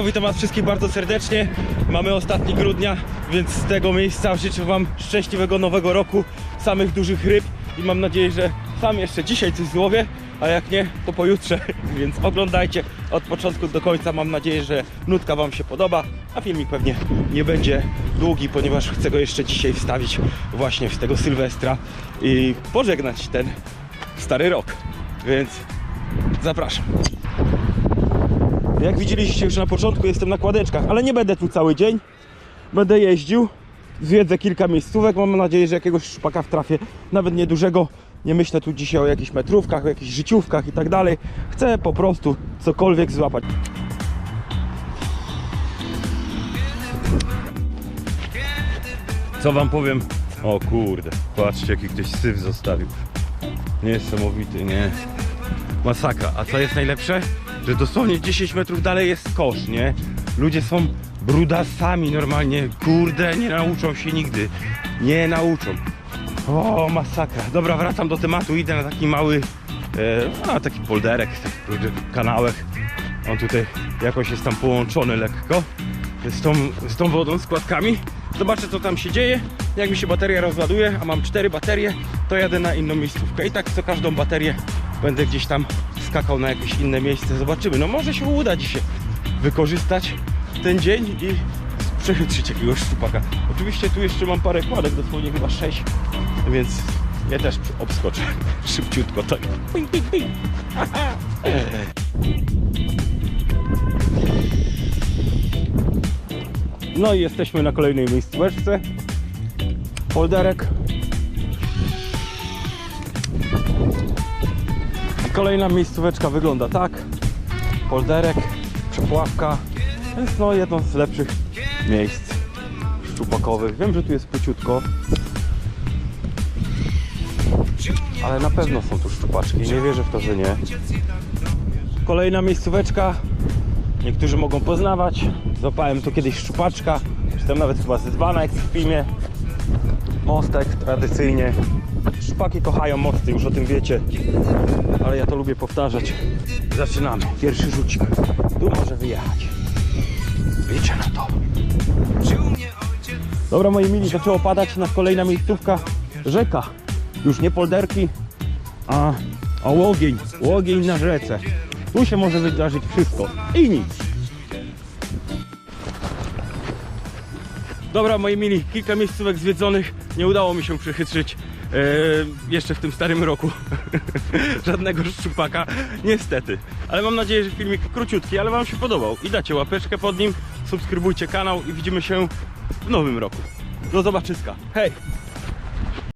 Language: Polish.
witam was wszystkich bardzo serdecznie. Mamy ostatni grudnia, więc z tego miejsca życzę wam szczęśliwego nowego roku, samych dużych ryb i mam nadzieję, że sam jeszcze dzisiaj coś złowię, a jak nie, to pojutrze. Więc oglądajcie od początku do końca. Mam nadzieję, że nutka wam się podoba, a filmik pewnie nie będzie długi, ponieważ chcę go jeszcze dzisiaj wstawić właśnie z tego Sylwestra i pożegnać ten stary rok. Więc zapraszam. Jak widzieliście już na początku jestem na kładeczkach, ale nie będę tu cały dzień. Będę jeździł, zwiedzę kilka miejscówek, mam nadzieję, że jakiegoś szpaka wtrafię, nawet niedużego. Nie myślę tu dzisiaj o jakichś metrówkach, o jakichś życiówkach i tak dalej. Chcę po prostu cokolwiek złapać. Co wam powiem? O kurde, patrzcie jaki ktoś syf zostawił. Niesamowity, nie? Masakra. A co jest najlepsze? Że dosłownie 10 metrów dalej jest kosz, nie? Ludzie są brudasami normalnie. Kurde, nie nauczą się nigdy. Nie nauczą. O, masakra. Dobra, wracam do tematu. Idę na taki mały, e, a, taki polderek, taki kanałek. On tutaj jakoś jest tam połączony lekko z tą, z tą wodą, z kładkami. Zobaczę co tam się dzieje. Jak mi się bateria rozładuje, a mam cztery baterie, to jadę na inną miejscówkę. I tak co każdą baterię będę gdzieś tam skakał na jakieś inne miejsce. Zobaczymy. No może się uda dzisiaj wykorzystać ten dzień i przechytrzyć jakiegoś szczupaka. Oczywiście tu jeszcze mam parę kładek, dosłownie chyba sześć, więc ja też obskoczę szybciutko. Tak. Ping, ping, ping. No i jesteśmy na kolejnej miejscóweczce. Polderek. Kolejna miejscóweczka wygląda tak. Polderek, przepławka. Jest no jedno z lepszych miejsc szczupakowych. Wiem, że tu jest płyciutko. Ale na pewno są tu szczupaczki. Nie wierzę w to, że nie. Kolejna miejscóweczka. Niektórzy mogą poznawać. Złapałem tu kiedyś szczupaczka. Tam nawet chyba ze dzbana, jak w filmie. Mostek tradycyjnie. Szczupaki kochają mosty, już o tym wiecie. Ale ja to lubię powtarzać. Zaczynamy. Pierwszy rzucik. Tu może wyjechać. Liczę na to. Dobra moi mili, zaczęło padać na kolejna miejscówka. Rzeka. Już nie polderki, a, a łogień. Łogień na rzece. Tu się może wydarzyć wszystko. I nic. Dobra, moi mili, kilka miejscówek zwiedzonych. Nie udało mi się przechytrzyć e, jeszcze w tym starym roku żadnego szczupaka, niestety. Ale mam nadzieję, że filmik króciutki, ale Wam się podobał. I dacie łapeczkę pod nim, subskrybujcie kanał i widzimy się w nowym roku. Do zobaczyska. Hej!